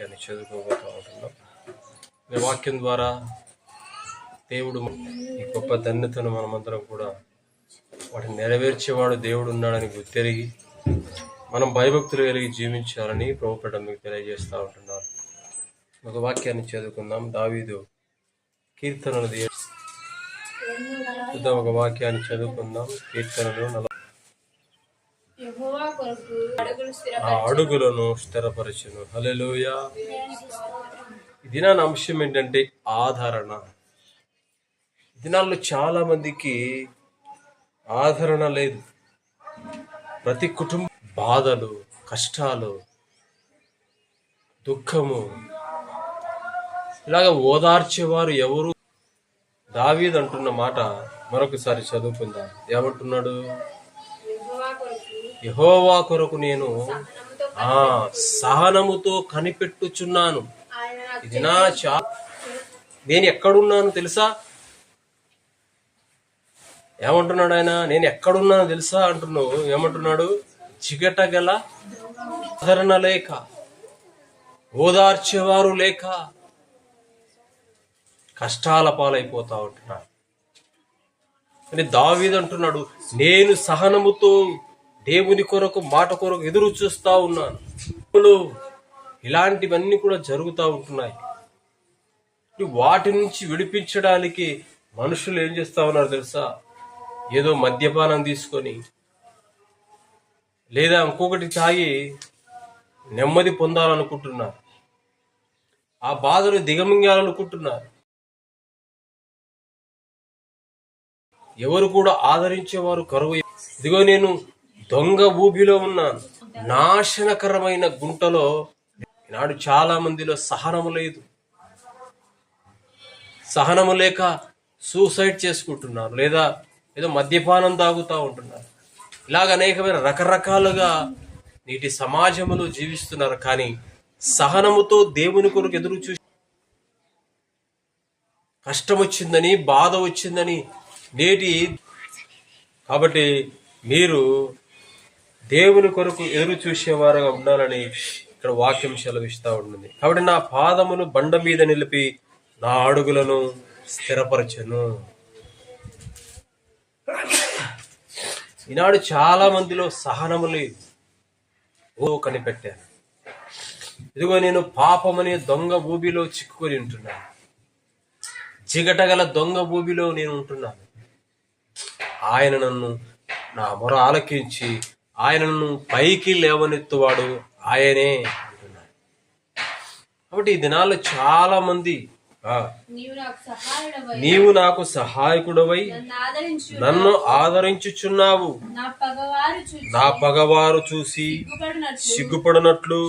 వాక్యాన్ని చదువుకోబోతూ ఉంటున్నాం. ఈ వాక్యం ద్వారా దేవుడు ఈ గొప్ప ధన్యతను మనమందరం కూడా వాటిని నెరవేర్చేవాడు దేవుడు ఉన్నాడని గుర్తెరిగి మనం భయభక్తులు కలిగి జీవించాలని ప్రభుపేట మీకు తెలియజేస్తూ ఉంటున్నారు. ఒక వాక్యాన్ని చదువుకుందాం. దావీదు కీర్తనలు ఒక వాక్యాన్ని చదువుకుందాం. కీర్తనలు నలభై యెహోవా కొరకు అడుగులు స్థిర ఆ అడుగులను స్థిరపరచును. హల్లెలూయా. ఈ దినాన అంశం ఏంటంటే ఆదరణ. దినాల్లో చాలా మందికి ఆదరణ లేదు. ప్రతి కుటుంబ బాధలు కష్టాలు దుఃఖము. ఇలాగ ఓదార్చేవారు ఎవరు? దావీద్ అంటున్న మాట మరొకసారి చదువుకుందాం. ఏమంటున్నాడు? యహోవా కొరకు నేను ఆ సహనముతో కనిపెట్టుచున్నాను. ఇది నా చా నేను ఎక్కడున్నాను తెలుసా? ఏమంటున్నాడు ఆయన? నేను ఎక్కడున్నాను తెలుసా అంటున్నావు? ఏమంటున్నాడు? చిగట గల ఆదరణ లేక ఓదార్చేవారు లేక కష్టాల పాలైపోతా ఉంటున్నాడు. అని దావీదు అంటున్నాడు నేను సహనముతో దేవుని కొరకు మాట కొరకు ఎదురు చూస్తూ ఉన్నాను. ఇప్పుడు ఇలాంటివన్నీ కూడా జరుగుతూ ఉంటున్నాయి. వాటి నుంచి విడిపించడానికి మనుషులు ఏం చేస్తూ ఉన్నారు తెలుసా? ఏదో మద్యపానం తీసుకొని లేదా ఇంకొకటి తాగి నెమ్మది పొందాలనుకుంటున్నారు. ఆ బాధను దిగమింగాలనుకుంటున్నారు. ఎవరు కూడా ఆదరించేవారు కరువు. ఇదిగో నేను దొంగ ఊబిలో ఉన్నాను నాశనకరమైన గుంటలో ఈనాడు చాలా మందిలో సహనము లేదు. సహనము లేక సూసైడ్ చేసుకుంటున్నారు లేదా ఏదో మద్యపానం తాగుతూ ఉంటున్నారు. ఇలాగ అనేకమైన రకరకాలుగా నేటి సమాజంలో జీవిస్తున్నారు కానీ సహనముతో దేవుని కొరకు ఎదురు చూసి కష్టం వచ్చిందని బాధ వచ్చిందని నేటి కాబట్టి మీరు దేవుని కొరకు ఎదురు చూసేవారుగా ఉండాలని ఇక్కడ వాక్యం సెలవిస్తూ ఉంటుంది కాబట్టి నా పాదమును బండ మీద నిలిపి నా అడుగులను స్థిరపరచను. ఈనాడు చాలా మందిలో సహనము లేదు. ఓ కనిపెట్టాను. ఇదిగో నేను పాపమనే దొంగ ఊబిలో చిక్కుకొని ఉంటున్నాను. జిగటగల దొంగ ఊబిలో నేను ఉంటున్నాను. ఆయన నన్ను నా మొర ఆలకించి ఆయన నన్ను పైకి లేవనెత్తువాడు ఆయనే అంటున్నాడు. కాబట్టి ఈ దినాల్లో చాలా మంది నీవు నాకు సహాయకుడవై. నన్ను ఆదరించు నన్ను ఆదరించుచున్నావు. నా పగవారు చూసి సిగ్గుపడినట్లు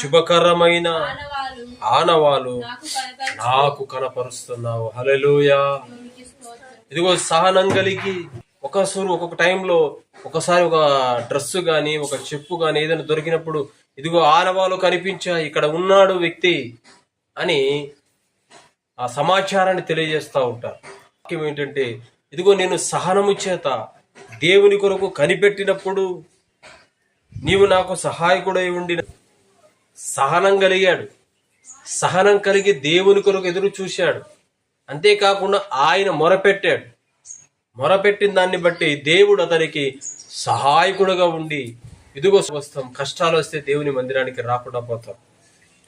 శుభకరమైన ఆనవాలు నాకు కనపరుస్తున్నావు. స్తోత్రం. ఇదిగో సహనం కలిగి ఒకసారి ఒక్కొక్క టైంలో ఒకసారి ఒక డ్రెస్ కానీ ఒక చెప్పు కానీ ఏదైనా దొరికినప్పుడు ఇదిగో ఆనవాలు కనిపించా ఇక్కడ ఉన్నాడు వ్యక్తి అని ఆ సమాచారాన్ని తెలియజేస్తూ ఉంటారు. వాక్యం ఏంటంటే ఇదిగో నేను సహనము చేత దేవుని కొరకు కనిపెట్టినప్పుడు నీవు నాకు సహాయకుడై ఉండిన సహనం కలిగాడు. సహనం కలిగి దేవుని కొరకు ఎదురు చూశాడు. అంతేకాకుండా ఆయన మొరపెట్టాడు. మొరపెట్టిన దాన్ని బట్టి దేవుడు అతనికి సహాయకుడుగా ఉండి ఇదిగో వస్తాం కష్టాలు వస్తే దేవుని మందిరానికి రాకుండా పోతాం.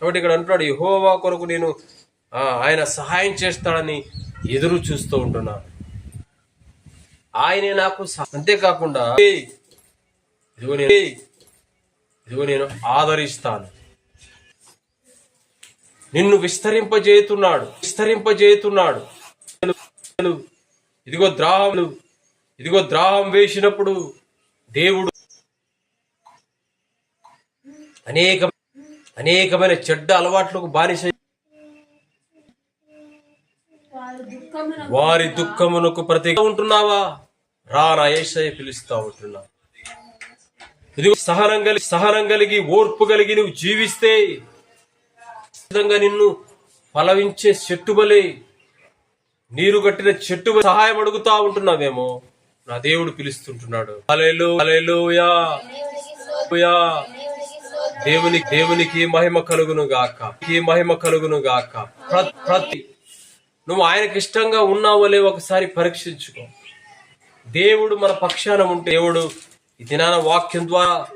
కాబట్టి ఇక్కడ అంటున్నాడు యహోవా కొరకు నేను ఆ, ఆయన సహాయం చేస్తాడని ఎదురు చూస్తూ ఉంటున్నాను ఆయనే నాకు అంతేకాకుండా ఇదిగో నేను ఇదిగో నేను ఆదరిస్తాను. నిన్ను విస్తరింపజేయుతున్నాడు విస్తరింపజేయుతున్నాడు ఇదిగో ద్రాహములు ఇదిగో ద్రాహం వేసినప్పుడు దేవుడు అనేక అనేకమైన చెడ్డ అలవాట్లకు బానిస వారు దుఃఖమున వారి దుఃఖమునకు ప్రతి ఉంటున్నావా? రా నా పిలుస్తా ఉంటున్నా. ఇదిగో సహనం కలిగి సహనం కలిగి ఓర్పు కలిగి నువ్వు జీవిస్తే నిన్ను ఫలవించే చెట్టు వలె నీరు కట్టిన చెట్టు సహాయం అడుగుతా ఉంటున్నావేమో? నా దేవుడు పిలుస్తుంటున్నాడు. దేవుని దేవునికి మహిమ కలుగును గాక. ఈ మహిమ కలుగును గాక. ప్రతి నువ్వు ఆయనకి ఇష్టంగా ఉన్నావో లేవో ఒకసారి పరీక్షించుకో. దేవుడు మన పక్షాన ఉంటే దేవుడు ఈ దినాన వాక్యం ద్వారా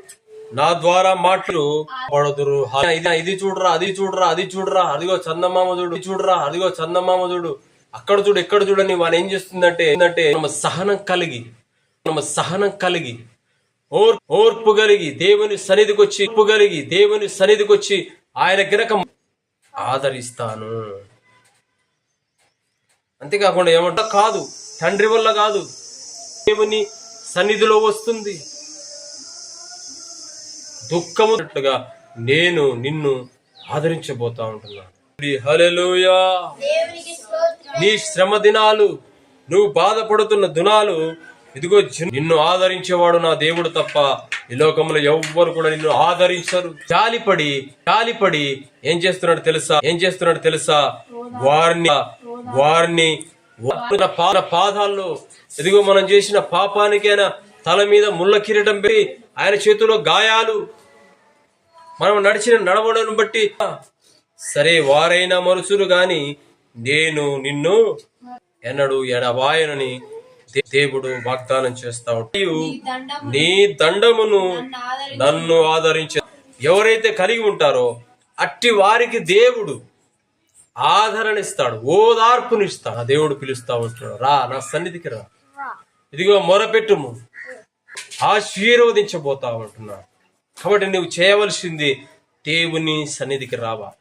నా ద్వారా మాటలు పడదురు. ఇది ఇది చూడరా అది చూడరా అది చూడరా. అదిగో చందమామ చూడు చూడరా అదిగో చందమామ చూడు. అక్కడ చూడు ఎక్కడ చూడని వాళ్ళు ఏం చేస్తుందంటే ఏంటంటే మన సహనం కలిగి మన సహనం కలిగి ఓర్పు కలిగి దేవుని సన్నిధికి వచ్చి ఓర్పు కలిగి దేవుని సన్నిధికి వచ్చి ఆయన గినక ఆదరిస్తాను. అంతేకాకుండా ఏమంటా కాదు తండ్రి వల్ల కాదు దేవుని సన్నిధిలో వస్తుంది. దుఃఖముగా నేను నిన్ను ఆదరించబోతా ఉంటున్నాను. హలో నీ శ్రమ దినాలు నువ్వు బాధపడుతున్న దునాలు ఇదిగో నిన్ను ఆదరించేవాడు నా దేవుడు తప్ప ఈ లోకంలో ఎవ్వరు కూడా నిన్ను ఆదరించరు. జాలిపడి జాలిపడి ఏం చేస్తున్నాడు తెలుసా? ఏం చేస్తున్నాడు తెలుసా? వారిని వారిని పాద పాదాల్లో ఇదిగో మనం చేసిన పాపానికైనా తల మీద ముళ్ళ కిరీటం పెట్టి ఆయన చేతిలో గాయాలు. మనం నడిచిన నడవడను బట్టి సరే వారైనా మనుషులు గాని నేను నిన్ను ఎన్నడు ఎడబాయనని దేవుడు వాగ్దానం చేస్తా ఉంటాడు నీ దండమును నన్ను ఆదరి నన్ను ఆదరించే. ఎవరైతే కలిగి ఉంటారో అట్టి వారికి దేవుడు ఆదరణిస్తాడు ఓదార్పునిస్తాడు. ఆ దేవుడు పిలుస్తా ఉంటాడు. రా నా సన్నిధికి రా. ఇదిగో మొరపెట్టుము. ఆశీర్వదించబోతా ఉంటున్నాడు కాబట్టి నువ్వు చేయవలసింది దేవుని సన్నిధికి రావా.